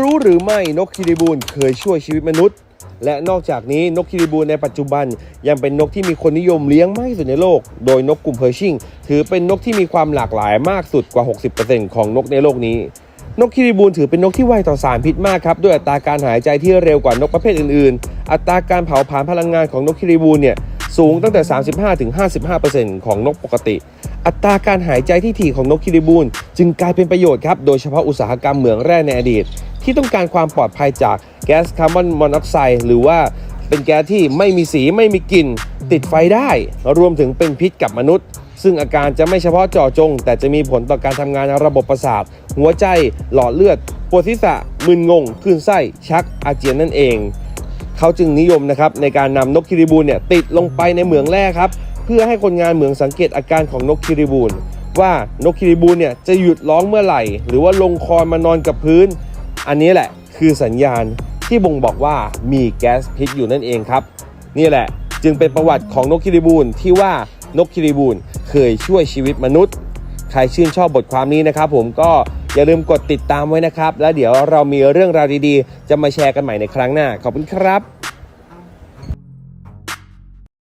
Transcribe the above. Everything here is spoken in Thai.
รู้หรือไม่นกคิริบูลเคยช่วยชีวิตมนุษย์ และนอกจากนี้นกคิริบูลในปัจจุบันยังเป็นนกที่มีคนนิยมเลี้ยงมากที่สุดในโลก โดยนกกลุ่มเพอร์ชิงถือเป็นนกที่มีความหลากหลายมากสุดกว่า 60%ของนกในโลกนี้ นกคิริบูลถือเป็นนกที่ไวต่อสารพิษมากครับด้วยอัตราการหายใจที่เร็วกว่านกประเภทอื่นๆ อัตราการเผาผลาญพลังงานของนกคิริบูลเนี่ยสูงตั้งแต่ 35-55%ของนกปกติ อัตราการหายใจที่ถี่ของนกคิริบูลจึงกลายเป็นประโยชน์ครับ โดยเฉพาะอุตสาหกรรมเหมืองแร่ในอดีต ที่ต้องการความปลอดภัยจากแก๊สคาร์บอนมอนอกไซด์หรือว่าเป็นแก๊สที่ไม่มีสีไม่มีกลิ่นติดไฟได้ รวมถึงเป็นพิษกับมนุษย์ ซึ่งอาการจะไม่เฉพาะเจาะจง แต่จะมีผลต่อการทำงานระบบประสาท หัวใจหลอดเลือดปวดศีรษะมึนงงคลื่นไส้ชักอาเจียนนั่นเอง เขาจึงนิยมนะครับในการนำนกคิริบูลเนี่ยติดลงไปในเหมืองแร่ครับเพื่อให้คนงานเหมืองสังเกตอาการของนกคิริบูลว่านกคิริบูลเนี่ยจะหยุดร้องเมื่อไหร่ หรือว่าลงคอยมานอนกับพื้น อันนี้แหละคือสัญญาณที่บ่งบอกว่ามีแก๊สพิษอยู่นั่นเองครับ นี่แหละจึงเป็นประวัติของนกคิริบูลที่ว่านกคิริบูลเคยช่วยชีวิตมนุษย์ ใครชื่นชอบบทความนี้นะครับ ผมก็อย่าลืมกดติดตามไว้นะครับ แล้วเดี๋ยวเรามีเรื่องราวดีๆ จะมาแชร์กันใหม่ในครั้งหน้า ขอบคุณครับ